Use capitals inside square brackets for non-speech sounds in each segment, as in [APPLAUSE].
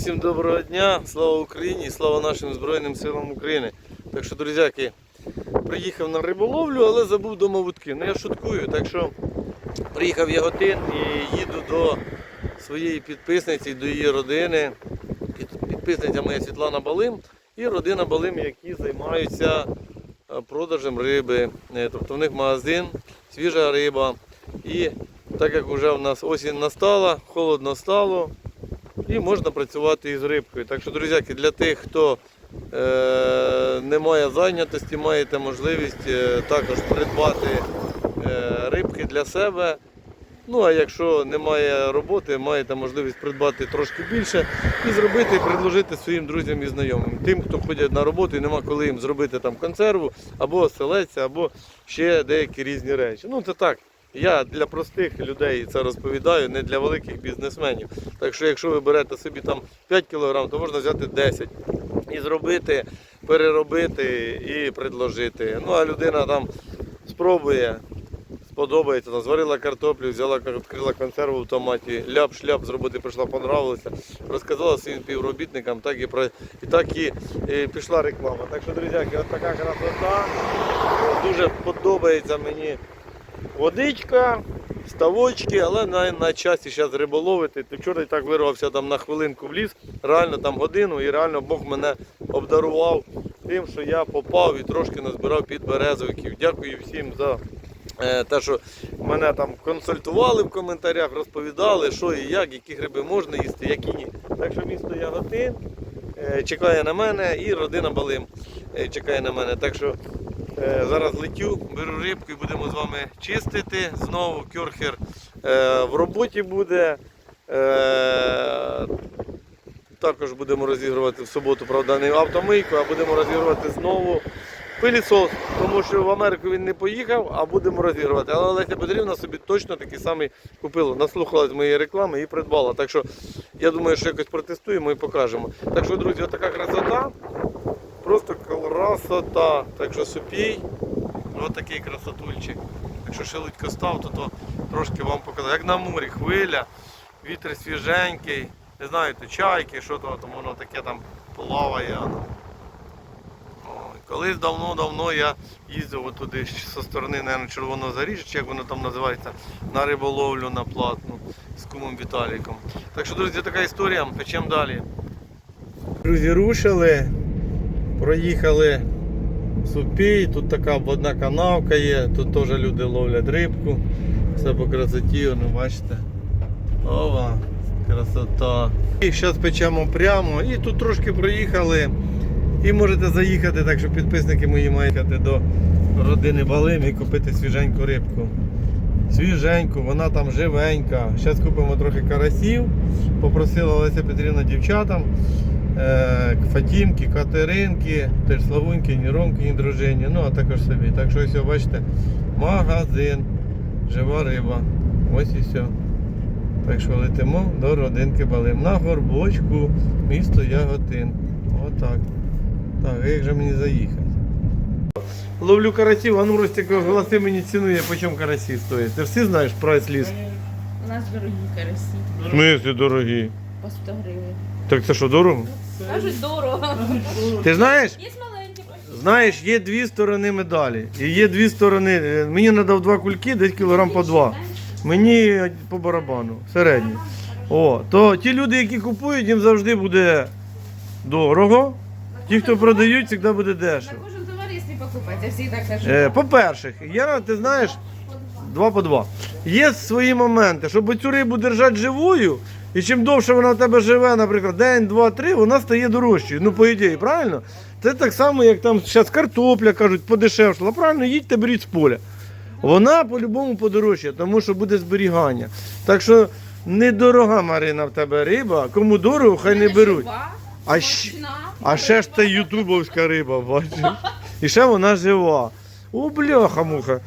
Всім доброго дня! Слава Україні і слава нашим Збройним силам України. Так що, друзяки, приїхав на риболовлю, але забув дома вудки. Ну я шуткую, так що приїхав Яготин і їду до своєї підписниці, до її родини. Під- Підписниця моя Світлана Балим і родина Балим, які займаються е, продажем риби. Е, Тобто в них магазин, свіжа риба. І так як вже в нас осінь настала, холодно стало, і можна працювати із рибкою. Так що, друзяки, для тих, хто е, не має зайнятості, маєте можливість е, також придбати е, рибки для себе. Ну а якщо немає роботи, маєте можливість придбати трошки більше і зробити, і предложити своїм друзям і знайомим. Тим, хто ходять на роботу і нема коли їм зробити там консерву, або селеця, або ще деякі різні речі. Ну це так. Я для простих людей це розповідаю, не для великих бізнесменів. Так що, якщо ви берете собі там 5 кг, то можна взяти 10 і зробити, переробити і предложити. Ну а людина там спробує, сподобається, там, зварила картоплю, взяла, відкрила консерву в томаті, ляп-шляп зробити прийшла, понравилося. Розказала своїм співробітникам, так і про і так і, е, пішла реклама. Так що, друзяки, от така красота. Дуже подобається мені водичка, ставочки, але на, на часі зараз риболовити. То вчора так вирвався там на хвилинку в ліс, реально там годину, і реально Бог мене обдарував тим, що я попав і трошки назбирав під березовиків. Дякую всім за е, те, що мене там консультували в коментарях, розповідали, що і як, які гриби можна їсти, які ні. Так що місто Яготин е, чекає на мене і родина Балим е, чекає на мене. Так що Зараз летю, беру рибку і будемо з вами чистити. Знову кюрхер е, в роботі буде. Е, також будемо розігрувати в суботу, правда, не автомийку, а будемо розігрувати знову пилісос, тому що в Америку він не поїхав, а будемо розігрувати. Але Олеся Петрівна собі точно такий самий купила. Наслухалась моєї реклами і придбала. Так що я думаю, що якось протестуємо і покажемо. Так що, друзі, отака красота. Просто красота. Так що супій, ось такий красотульчик. Якщо шелудько став, то, то трошки вам показав. Як на морі, хвиля, вітер свіженький, не знаю, то чайки, що то там воно таке там плаває. Колись давно-давно я їздив отуди зі сторони, Червоного Заріжжя, як воно там називається, на риболовлю на платну з кумом Віталіком. Так що, друзі, така історія, печемо далі. Друзі, рушили. Проїхали Супій, тут така одна канавка є, тут теж люди ловлять рибку. Все по красоті, ну бачите. Ова, красота. І зараз печемо прямо і тут трошки проїхали. І можете заїхати, так що підписники мої мають їхати до родини Балим і купити свіженьку рибку. Свіженьку, вона там живенька. Зараз купимо трохи карасів. Попросила Олеся Петрівна дівчатам. Е, Фатімки, Катеринки, теж Славуньки, ні Ромки, ні дружині, ну а також собі. Так що ось бачите, магазин, жива риба. Ось і все. Так що летимо до родинки Балим. На горбочку, місто Яготин. Отак. Так, як же мені заїхати? Ловлю карасів, а ну Ростик, голоси мені цінує, по чому карасі стоять. Ти всі знаєш прайс ліс. У нас дорогі карасі. В смислі дорогі. По 100 гривень. Так це що, дорого? Кажуть, дорого. Ти знаєш? Є маленькі. Знаєш, є дві сторони медалі. І є дві сторони. Е, Мені надав два кульки, десь кілограм по два. Мені по барабану, середні. О, то ті люди, які купують, їм завжди буде дорого. Ті, хто продають, завжди буде На кожен товар, якщо покупати, я завжди кажу. Е, По-перше, я, ти знаєш, два по два. Є свої моменти, щоб цю рибу держати живою, і чим довше вона в тебе живе, наприклад, день, два, три, вона стає дорожчою. Ну, по ідеї, правильно? Це так само, як там зараз картопля кажуть, подешевшала. Правильно, їдьте, беріть з поля. Вона по-любому подорожчає, тому що буде зберігання. Так що недорога Марина в тебе риба, кому дорого, хай не беруть. А щ- А ще ж це ютубовська риба, бачиш? І ще вона жива. О, бляха муха.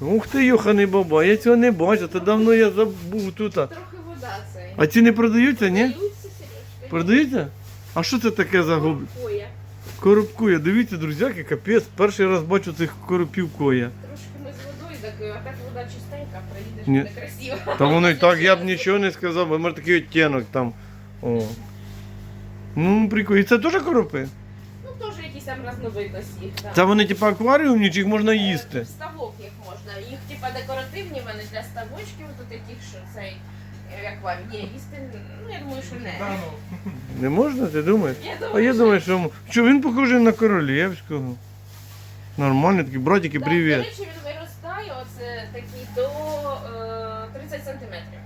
Ух ти, йоханий баба, я цього не бачу, то давно я забув тут. Трохи вода це. А ці не продаються, ні? Продаються, А що це таке за губ? Коробкує. Дивіться, друзяки, капець. Перший раз бачу цих коропів коя. Трошки ми з водою закрили, а так вода чистенька, проїдеш, Ні. буде красиво. Та воно і так, я б [LAUGHS] нічого не сказав, бо може такий оттінок там. О. Ну, прикольно. І це теж коропи? Ну, теж якісь там разновидності їх. Це вони типу акваріумні, чи їх можна їсти? Е, Ставок їх можна. Їх типа декоративні, вони для ставочків, то таких, що цей е, як вам є їсти. Ну, я думаю, що не. Ну. Не можна, ти думаєш? Я А я що- думаю, що, що він похожий на королівського. Нормальний такий, братики, привіт. До речі, він виростає, оце такий до е, 30 сантиметрів.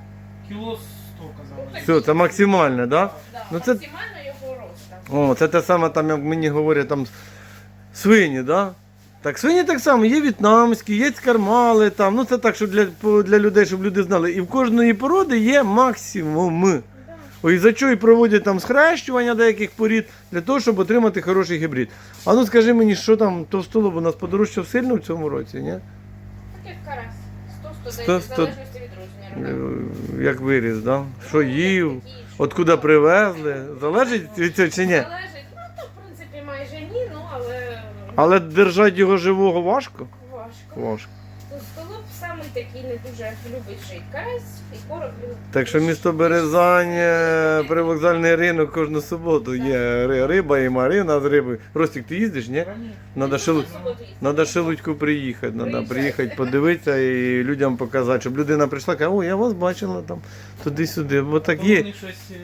Кіло 100 казали. Все, це максимальне, да? Да, Ну, це- максимально його росту. О, це те саме, там, як мені говорять, там свині, да? Так, свині так само, є в'єтнамські, є скармали, там, ну це так, щоб для, для людей, щоб люди знали. І в кожної породи є максимум. Ой, за що і проводять там схрещування деяких порід для того, щоб отримати хороший гібрид. А ну скажи мені, що там товстолоб у нас подорожчав сильно в цьому році, ні? Так як карась. 100-110, Сто- сто- залежності від розміру. да. Е, Як виріс, да? Що Ну, їв, откуда привезли, залежить від цього чи ні? Залежить. Ну, то, в принципі, майже ні, ну, але держати його живого важко? важко. Важко. Столоп самий такий не дуже любить жити. Карась і короб він. Так що місто Березань, е, привокзальний ринок кожну суботу є ри- риба і марина з риби. Ростик, ти їздиш, ні? Надо. Ну. Надо Шелудьку приїхати, надо приїхати подивитися і людям показати, щоб людина прийшла, каже, о, я вас бачила там туди-сюди. Бо так є. Вони щось е,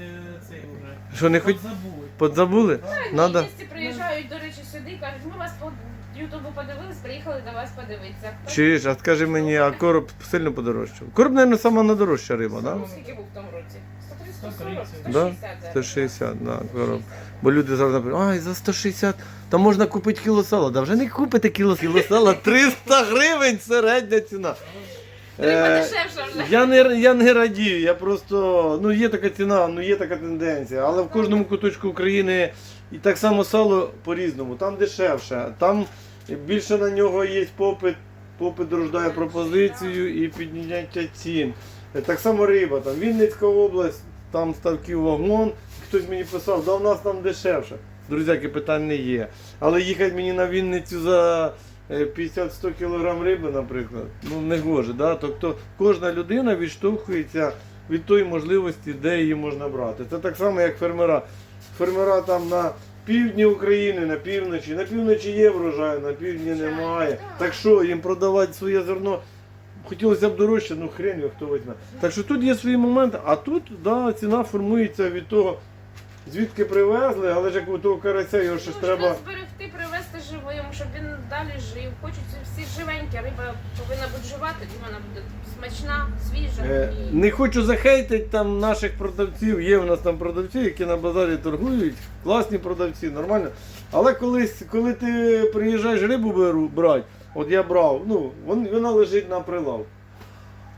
цей вже. Що не хоч Забули. Подзабули? Так, Надо. Гості приїжджають, до речі, сюди і кажуть, ми вас по Ютубу подивились, приїхали до вас подивитися. Чуєш, а скажи мені, а короб сильно подорожчав? Короб, мабуть, сама найдорожча риба, так? Ну, скільки був в тому році? 130, 130, 140, Да? 160. 160, да, короб. Бо люди завжди кажуть, ай, за 160, там можна купити кіло сала. Да вже не купите кіло, кіло сала, 300 гривень середня ціна. Риба Е, дешевша вже. Я не, я не радію, я просто, ну є така ціна, ну є така тенденція, але в кожному куточку України і так само сало по-різному, там дешевше, там більше на нього є попит, попит рождає пропозицію і підняття цін. Е, Так само риба, там Вінницька область, там ставків вагон, хтось мені писав, да у нас там дешевше. Друзяки, питань не є. Але їхати мені на Вінницю за е, 50-100 кг риби, наприклад, ну не гоже. Да? Тобто кожна людина відштовхується від тої можливості, де її можна брати. Це так само, як фермера. Фермера там на півдні України, на півночі. На півночі є врожай, на півдні немає. Так що їм продавати своє зерно. Хотілося б дорожче, ну хрен його хто візьме. Так що тут є свої моменти, а тут да, ціна формується від того, звідки привезли, але ж як у того карася його ще Ну, треба. треба зберегти, привезти живим, щоб він далі жив. Хочеться всі живенькі, риба повинна бути жива, тоді вона буде смачна, свіжа. Е, і- Не хочу захейтити там наших продавців. Є у нас там продавці, які на базарі торгують, класні продавці, нормально. Але колись, коли ти приїжджаєш рибу беру, брати, от я брав, ну, вона лежить на прилав.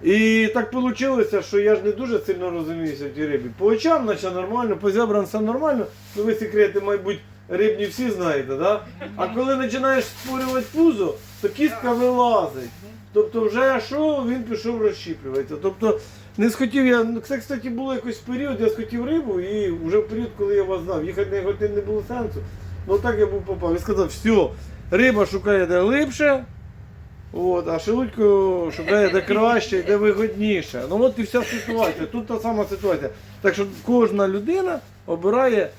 І так вийшло, що я ж не дуже сильно розуміюся в тій рибі. По очам, наче нормально, по зябрам все нормально. Ну ви секрети, мабуть, рибні всі знаєте, да? А коли починаєш створювати пузо, то кістка вилазить. Тобто вже що, він пішов розщіплюватися. Тобто не схотів я. Це, кстати, було якось період, я схотів рибу, і вже в період, коли я вас знав, їхати на його не було сенсу. Ну так я був попав. Він сказав, все, риба шукає де глибше, от, а шелудько шукає де краще, де вигодніше. Ну от і вся ситуація. Тут та сама ситуація. Так що кожна людина обирає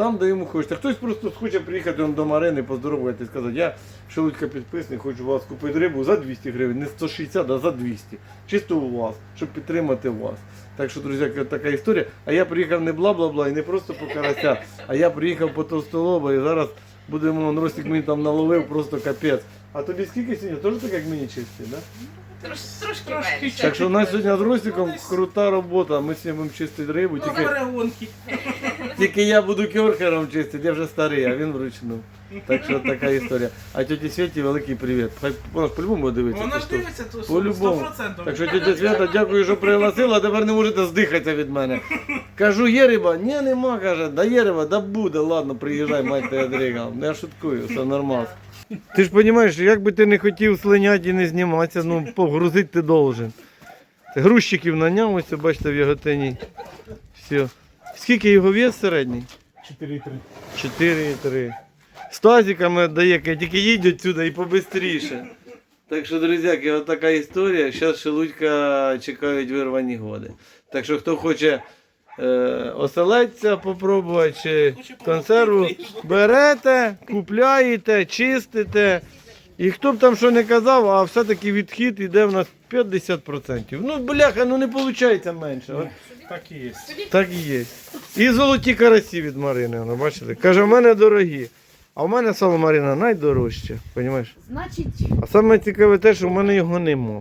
там, де йому хочеться. Хтось просто хоче приїхати до Марини, поздоровувати і сказати, я Шелудька підписник, хочу у вас купити рибу за 200 гривень, не 160, а за 200. Чисто у вас, щоб підтримати вас. Так що, друзі, така історія. А я приїхав не бла-бла-бла і не просто по карася, а я приїхав по товстолоба і зараз будемо, он Ростик мені там наловив просто капець. А тобі скільки сьогодні? Теж так, як мені чисті, да? Трош, трошки Трошки менше. Так що у нас сьогодні з Ростиком крута робота. Ми сьогодні будемо чистити рибу. Ну, Тільки. Тільки я буду кьорхером чистити, я вже старий, а він вручну. Так що така історія. А тьоті Світі великий привіт. Хай вона ж по-любому буде дивитися. Вона ти ж що? дивиться, то По-любому. 100%. Так що тетя Свята, дякую, що пригласила, а тепер не можете здихатися від мене. Кажу, є риба? Ні, нема, каже, да є риба, да буде, ладно, приїжджай, мать тебе дріга. Я шуткую, все нормально. Ти ж розумієш, як би ти не хотів слиняти і не зніматися, ну погрузити ти должен. Грузчиків наняв, ось бачите в яготині. Все. Скільки його вес середній? 4,3. 4,3. З тазиками дає, тільки їдь отсюди і побистріше. Так що, друзяки, от така історія. Зараз Шелудька чекають вирвані годи. Так що хто хоче е, оселедця попробувати чи консерву. Берете, купляєте, чистите. І хто б там що не казав, а все-таки відхід іде в нас 50%. Ну, бляха, ну не виходить менше. От Так і є. так і є. І золоті карасі від Марини, воно, бачите? Каже, в мене дорогі. А в мене сало Марина найдорожче, розумієш? Значить, А саме цікаве те, що в мене його нема.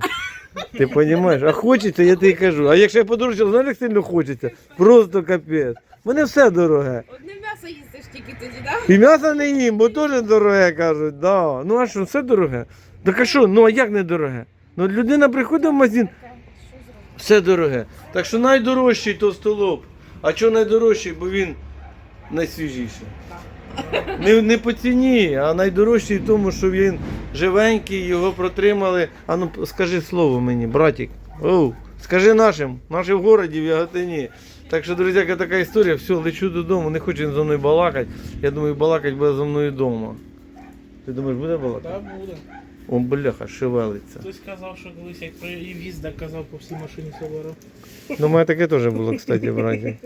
Ти розумієш? А хочеться, я тобі кажу. А якщо я подорожчав, знаєш, як сильно хочеться. Просто капець. У мене все дороге. одне м'ясо їсти тільки тоді, так? І м'ясо не їм, бо теж дороге кажуть. Да. Ну а що, все дороге? Так а що, ну а як не дороге? Ну людина приходить в магазин, все дороге. Так що найдорожчий то столоп. А що найдорожчий, бо він найсвіжіший. Не, не по ціні, а найдорожчий в тому, що він живенький, його протримали. А ну скажи слово мені, братик. Оу, скажи нашим, нашим в городі, в Яготині. Так що, друзяка, така історія, все, лечу додому, не хочу він зі мною балакати. Я думаю, балакать буде зі мною вдома. Ти думаєш, буде балакати? Та буде. О, бляха, шевелиться. Хтось казав, що колись як проїзд казав по всій машині Собору. Ну, у мене таке теж було, кстати, браті.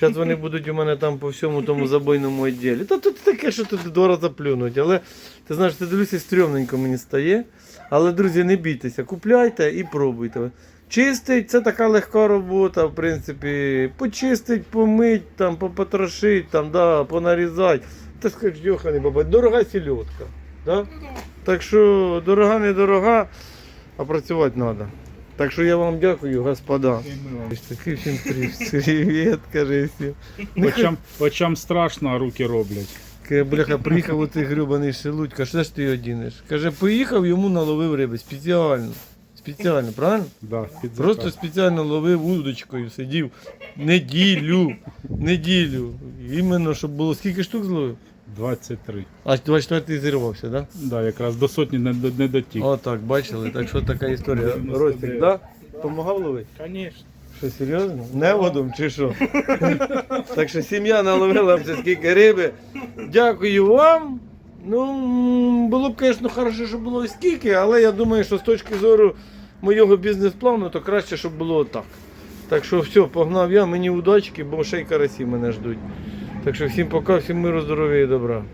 Зараз вони будуть у мене там по всьому тому забойному відділі. Та тут таке, що тут два рази плюнуть. Але ти знаєш, ти дивлюся, стрьомненько мені стає. Але, друзі, не бійтеся, купляйте і пробуйте. Чистить, це така легка робота, в принципі. Почистить, помить, там, попотрошить, там, да, понарізати. Та скажеш, йоханий баба, дорога сільотка. Да? Так що дорога не дорога, а працювати треба. Так що я вам дякую, господа. Такий всім привіт, каже всім. Не Очам, очам страшно, а руки роблять. Каже, бляха, приїхав оцей грюбаний шелудька, що ж ти його дінеш? Каже, поїхав, йому наловив риби, спеціально. Спеціально, правильно? Да, під Просто спеціально ловив удочкою, сидів неділю, неділю. Іменно, щоб було скільки штук зловив? 23. А 24 зірвався, так? Да? Да, якраз до сотні не, до- не дотік. О, так, бачили, так що така історія. 99. Ростик, да? Помагав ловити? Звісно. Що, серйозно? Неводом чи що? так що сім'я наловила вже скільки риби. Дякую вам. Ну, було б, звісно, хорошо, щоб було стільки, але я думаю, що з точки зору моєго бізнес-плану, то краще, щоб було так. Так що все, погнав я, мені удачки, бо ще й карасі мене ждуть. Так що всім пока, всім миру, здоров'я і добра.